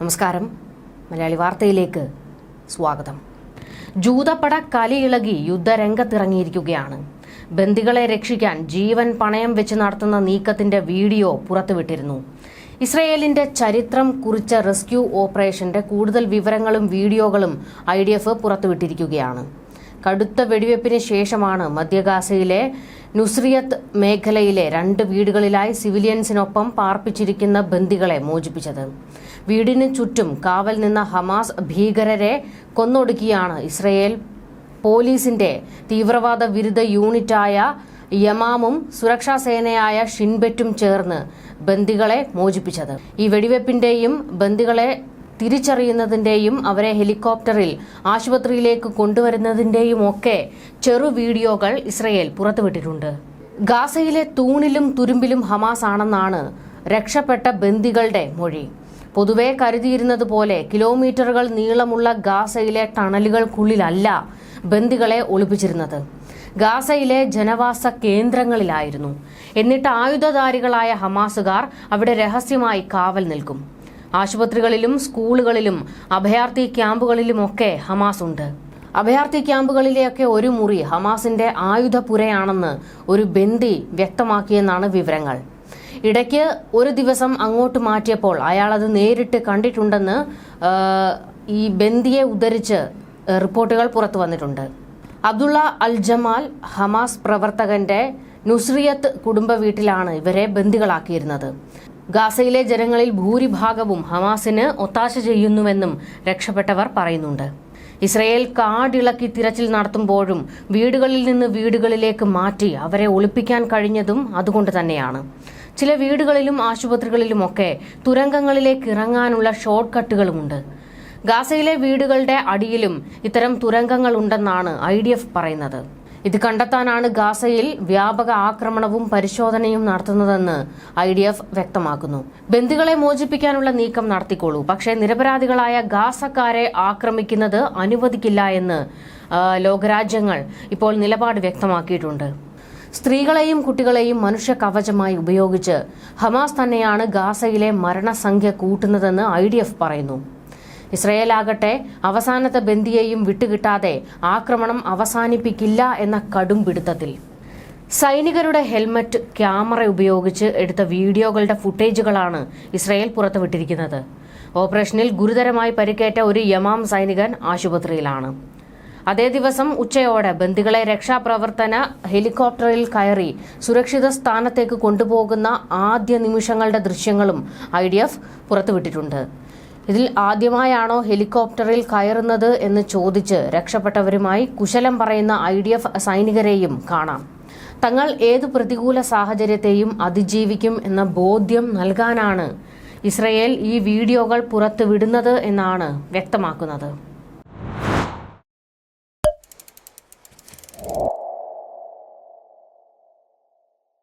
നമസ്കാരം. മലയാളി വാർത്തയിലേക്ക് സ്വാഗതം. ജൂതപ്പട കലിയിളകി യുദ്ധരംഗത്തിറങ്ങിയിരിക്കുകയാണ്. ബന്ദികളെ രക്ഷിക്കാൻ ജീവൻ പണയം വെച്ച് നടത്തുന്ന നീക്കത്തിന്റെ വീഡിയോ പുറത്തുവിട്ടിരുന്നു. ഇസ്രയേലിന്റെ ചരിത്രം കുറിച്ച റെസ്ക്യൂ ഓപ്പറേഷന്റെ കൂടുതൽ വിവരങ്ങളും വീഡിയോകളും ഐ ഡി എഫ് പുറത്തുവിട്ടിരിക്കുകയാണ്. കടുത്ത വെടിവെപ്പിന് ശേഷമാണ് മധ്യഗാസയിലെ നുസ്രിയത്ത് മേഖലയിലെ രണ്ട് വീടുകളിലായി സിവിലിയൻസിനൊപ്പം പാർപ്പിച്ചിരിക്കുന്ന ബന്ദികളെ മോചിപ്പിച്ചത്. വീടിന് ചുറ്റും കാവൽ നിന്ന ഹമാസ് ഭീകരരെ കൊന്നൊടുക്കിയാണ് ഇസ്രയേൽ പോലീസിന്റെ തീവ്രവാദ വിരുദ്ധ യൂണിറ്റായ യമാമും സുരക്ഷാ സേനയായ ഷിൻബെറ്റും ചേർന്ന് ബന്ദികളെ മോചിപ്പിച്ചത്. ഈ വെടിവെപ്പിന്റെയും ബന്ദികളെ തിരിച്ചറിയുന്നതിന്റെയും അവരെ ഹെലികോപ്റ്ററിൽ ആശുപത്രിയിലേക്ക് കൊണ്ടുവരുന്നതിന്റെയും ഒക്കെ ചെറു വീഡിയോകൾ ഇസ്രയേൽ പുറത്തുവിട്ടിട്ടുണ്ട്. ഗാസയിലെ തൂണിലും തുരുമ്പിലും ഹമാസ് ആണെന്നാണ് രക്ഷപ്പെട്ട ബന്ദികളുടെ മൊഴി. പൊതുവെ കരുതിയിരുന്നത് പോലെ കിലോമീറ്ററുകൾ നീളമുള്ള ഗാസയിലെ ടണലുകൾക്കുള്ളിലല്ല ബന്ദികളെ ഒളിപ്പിച്ചിരുന്നത്. ഗാസയിലെ ജനവാസ കേന്ദ്രങ്ങളിലായിരുന്നു. എന്നിട്ട് ആയുധധാരികളായ ഹമാസുകാർ അവിടെ രഹസ്യമായി കാവൽ നിൽക്കും. ആശുപത്രികളിലും സ്കൂളുകളിലും അഭയാർത്ഥി ക്യാമ്പുകളിലുമൊക്കെ ഹമാസ് ഉണ്ട്. അഭയാർത്ഥി ക്യാമ്പുകളിലെയൊക്കെ ഒരു മുറി ഹമാസിന്റെ ആയുധപുരയാണെന്ന് ഒരു ബന്ദി വ്യക്തമാക്കിയെന്നാണ് വിവരങ്ങൾ. ഇടയ്ക്ക് ഒരു ദിവസം അങ്ങോട്ട് മാറ്റിയപ്പോൾ അയാൾ അത് നേരിട്ട് കണ്ടിട്ടുണ്ടെന്ന് ഈ ബന്ദിയെ ഉദ്ധരിച്ച് റിപ്പോർട്ടുകൾ പുറത്തു വന്നിട്ടുണ്ട്. അബ്ദുള്ള അൽ ജമാൽ ഹമാസ് പ്രവർത്തകന്റെ നുസ്രിയത്ത് കുടുംബ വീട്ടിലാണ് ഇവരെ ബന്ദികളാക്കിയിരുന്നത്. ഗാസയിലെ ജനങ്ങളിൽ ഭൂരിഭാഗവും ഹമാസിന് ഒത്താശ ചെയ്യുന്നുവെന്നും രക്ഷപ്പെട്ടവർ പറയുന്നുണ്ട്. ഇസ്രയേൽ കാടിളക്കി തിരച്ചിൽ നടത്തുമ്പോഴും വീടുകളിൽ നിന്ന് വീടുകളിലേക്ക് മാറ്റി അവരെ ഒളിപ്പിക്കാൻ കഴിഞ്ഞതും അതുകൊണ്ട് തന്നെയാണ്. ചില വീടുകളിലും ആശുപത്രികളിലുമൊക്കെ തുരങ്കങ്ങളിലേക്ക് ഇറങ്ങാനുള്ള ഷോർട്ട് കട്ടുകളുമുണ്ട് ഗാസയിലെ വീടുകളുടെ അടിയിലും ഇത്തരം തുരങ്കങ്ങളുണ്ടെന്നാണ് ഐ ഡി എഫ് പറയുന്നത്. ഇത് കണ്ടെത്താനാണ് ഗാസയിൽ വ്യാപക ആക്രമണവും പരിശോധനയും നടത്തുന്നതെന്ന് ഐ ഡി എഫ് വ്യക്തമാക്കുന്നു. ബന്ധുക്കളെ മോചിപ്പിക്കാനുള്ള നീക്കം നടത്തിക്കോളൂ. പക്ഷേ നിരപരാധികളായ ഗാസക്കാരെ ആക്രമിക്കുന്നത് അനുവദിക്കില്ല എന്ന് ലോകരാജ്യങ്ങൾ ഇപ്പോൾ നിലപാട് വ്യക്തമാക്കിയിട്ടുണ്ട്. സ്ത്രീകളെയും കുട്ടികളെയും മനുഷ്യ കവചമായി ഉപയോഗിച്ച് ഹമാസ് തന്നെയാണ് ഗാസയിലെ മരണസംഖ്യ കൂട്ടുന്നതെന്ന് ഐ പറയുന്നു. ഇസ്രയേൽ ആകട്ടെ അവസാനത്തെ ബന്ദിയെയും വിട്ടുകിട്ടാതെ ആക്രമണം അവസാനിപ്പിക്കില്ല എന്ന കടും പിടുത്തത്തിൽ. സൈനികരുടെ ഹെൽമറ്റ് ക്യാമറ ഉപയോഗിച്ച് എടുത്ത വീഡിയോകളുടെ ഫുട്ടേജുകളാണ് ഇസ്രയേൽ പുറത്തുവിട്ടിരിക്കുന്നത്. ഓപ്പറേഷനിൽ ഗുരുതരമായി പരിക്കേറ്റ ഒരു യമാം സൈനികൻ ആശുപത്രിയിലാണ്. അതേ ദിവസം ഉച്ചയോടെ ബന്ദികളെ രക്ഷാപ്രവർത്തന ഹെലികോപ്റ്ററിൽ കയറി സുരക്ഷിത സ്ഥാനത്തേക്ക് കൊണ്ടുപോകുന്ന ആദ്യ നിമിഷങ്ങളുടെ ദൃശ്യങ്ങളും ഐ ഡി എഫ് പുറത്തുവിട്ടിട്ടുണ്ട്. ഇതിൽ ആദ്യമായാണോ ഹെലികോപ്റ്ററിൽ കയറുന്നത് എന്ന് ചോദിച്ച് രക്ഷപ്പെട്ടവരുമായി കുശലം പറയുന്ന ഐ ഡി എഫ് സൈനികരെയും കാണാം. തങ്ങൾ ഏത് പ്രതികൂല സാഹചര്യത്തെയും അതിജീവിക്കും എന്ന ബോധ്യം നൽകാനാണ് ഇസ്രയേൽ ഈ വീഡിയോകൾ പുറത്തുവിടുന്നത് എന്നാണ് വ്യക്തമാക്കുന്നത്.